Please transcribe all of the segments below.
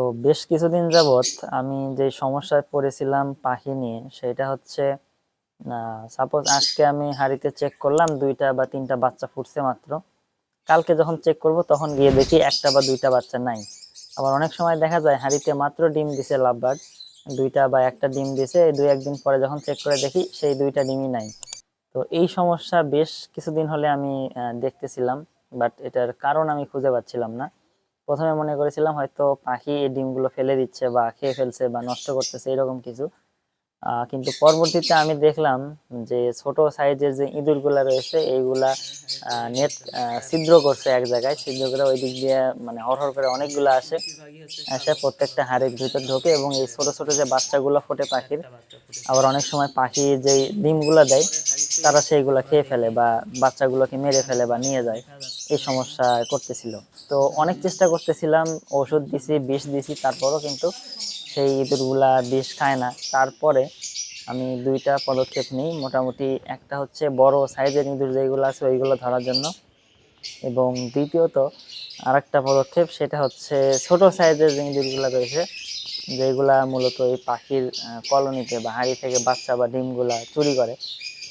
তো বেশ কিছুদিন যাবৎ আমি যে সমস্যায় পড়েছিলাম পাখি নিয়ে, সেটা হচ্ছে সাপোজ আজকে আমি হাড়িতে চেক করলাম দুইটা বা তিনটা বাচ্চা ফুটছে মাত্র। কালকে যখন চেক করব তখন গিয়ে দেখি একটা বা দুইটা বাচ্চা নাই। আবার অনেক সময় দেখা যায় হাড়িতে মাত্র ডিম দিছে লাভবার্ড, দুইটা বা একটা ডিম দিছে দুই একদিন পরে যখন চেক করে দেখি সেই দুইটা ডিমই নাই। তো এই সমস্যা বেশ কিছুদিন হলে আমি দেখতেছিলাম বাট এটার কারণ আমি খুঁজে পাচ্ছিলাম না। প্রথমে মনে করেছিলাম হয়তো পাখি এই ডিমগুলো ফেলে দিচ্ছে বা খেয়ে ফেলছে বা নষ্ট করতেছে, এরকম কিছু। কিন্তু পরবর্তীতে আমি দেখলাম যে ছোট সাইজের যে ইঁদুরগুলা রয়েছে, এইগুলা নেট ছিদ্র করছে এক জায়গায়। ছিদ্র করে ওই দিক দিয়ে মানে হরহর করে অনেকগুলো আসে। এসে প্রত্যেকটা হাড়ের ভিতর ঢোকে এবং এই ছোট ছোট যে বাচ্চাগুলো ফোটে পাখির, আবার অনেক সময় পাখি যে ডিমগুলো দেয় তারা সেইগুলো খেয়ে ফেলে বা বাচ্চাগুলোকে মেরে ফেলে বা নিয়ে যায়, এই সমস্যা করতেছিল। তো অনেক চেষ্টা করতেছিলাম, ওষুধ দিছি, বিষ দিছি, তারপরও কিন্তু সেই ইঁদুরগুলা বিষ খায় না। তারপরে আমি দুইটা পদক্ষেপ নিই, মোটামুটি একটা হচ্ছে বড় সাইজের ইঁদুর যেগুলো আছে ওইগুলো ধরার জন্য। এবং দ্বিতীয়ত আরেকটা পদক্ষেপ, সেটা হচ্ছে ছোট সাইজের যে ইঁদুরগুলো রয়েছে, যেগুলা মূলত এই পাখির কলোনিতে বা হাড়ি থেকে বাচ্চা বা ডিমগুলা চুরি করে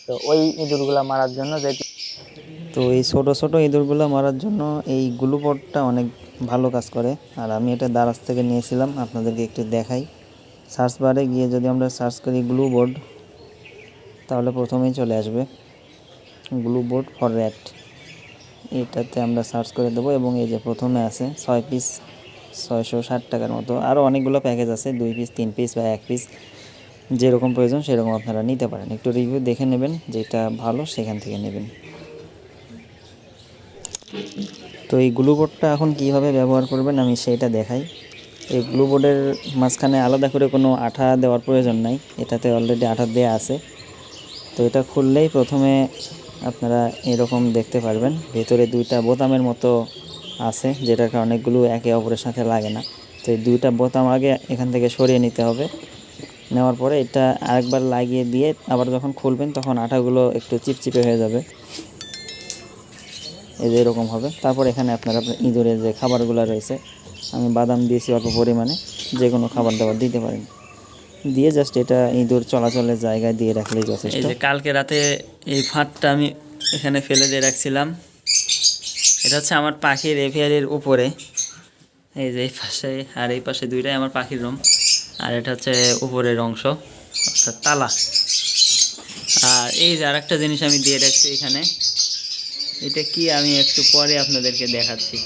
তো ওই ইঁদুরগুলা মারার জন্য যে তো এই ছোট ছোট ইঁদুরগুলো মারার জন্য এই গ্লুপটটা অনেক ভালো কাজ করে। আর আমি এটা দারাজ থেকে নিয়েছিলাম, আপনাদেরকে একটু দেখাই। সার্চ বারে গিয়ে যদি আমরা সার্চ করি গ্লু বোর্ড তাহলে প্রথমেই চলে আসবে গ্লু বোর্ড ফর র্যাট। এটাতে আমরা সার্চ করে দেবো এবং এই যে প্রথমে আছে ছয় পিস, ছয়শো ষাট টাকার মতো। আরও অনেকগুলো প্যাকেজ আছে, দুই পিস, তিন পিস বা এক পিস। যেরকম প্রয়োজন সেরকম আপনারা নিতে পারেন। একটু রিভিউ দেখে নেবেন যেটা ভালো সেখান থেকে নেবেন। তো এই গ্লুবোর্ডটা এখন কীভাবে ব্যবহার করবেন আমি সেইটা দেখাই। এই গ্লুবোর্ডের মাঝখানে আলাদা করে কোনো আঠা দেওয়ার প্রয়োজন নাই। এটাতে অলরেডি আঠা দেওয়া আছে। তো এটা খুললেই প্রথমে আপনারা এরকম দেখতে পারবেন। ভেতরে দুইটা বোতামের মতো আছে, যেটার কারণে গ্লু একে অপরের সাথে লাগে না। তো এই দুইটা বোতাম আগে এখান থেকে সরিয়ে নিতে হবে। নেওয়ার পরে এটা আরেকবার লাগিয়ে দিয়ে আবার যখন খুলবেন তখন আঠাগুলো একটু চিপচিপে হয়ে যাবে। এই যে এরকম হবে। তারপর এখানে আপনারা আপনার ইঁদুরের যে খাবারগুলো রয়েছে, আমি বাদাম দিয়েছি অল্প পরিমাণে, যে কোনো খাবার দাবার দিতে পারেন। দিয়ে জাস্ট এটা ইঁদুর চলাচলের জায়গায় দিয়ে রাখলেই এই যথেষ্ট যে কালকে রাতে এই ফাঁদটা আমি এখানে ফেলে দিয়ে রাখছিলাম। এটা হচ্ছে আমার পাখির এভিয়ারির উপরে। এই যে এই পাশে আর এই পাশে দুইটাই আমার পাখির রুম আর এটা হচ্ছে উপরের অংশ, অর্থাৎ তালা। আর এই যে আরেকটা জিনিস আমি দিয়ে রাখছি এখানে, এটা কি আমি একটু পরে আপনাদেরকে দেখাচ্ছি।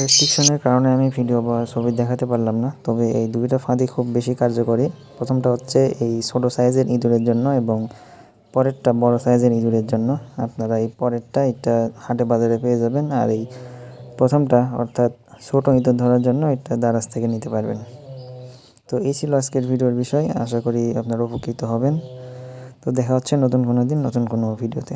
রেস্ট্রিকশনের কারণে আমি ভিডিও বা ছবি দেখাতে পারলাম না, তবে এই দুইটা ফাঁদি খুব বেশি কার্যকরী। প্রথমটা হচ্ছে এই ছোটো সাইজের ইঁদুরের জন্য এবং পরেরটা বড় সাইজের ইঁদুরের জন্য। আপনারা এই পরেরটা এটা হাটে বাজারে পেয়ে যাবেন, আর এই প্রথমটা অর্থাৎ ছোটো ইঁদুর ধরার জন্য এটা দারাজ থেকে নিতে পারবেন। তো এই ছিল আজকের ভিডিওর বিষয়। আশা করি আপনারা উপকৃত হবেন। তো দেখা হচ্ছে নতুন কোনো দিন, নতুন কোনো ভিডিওতে।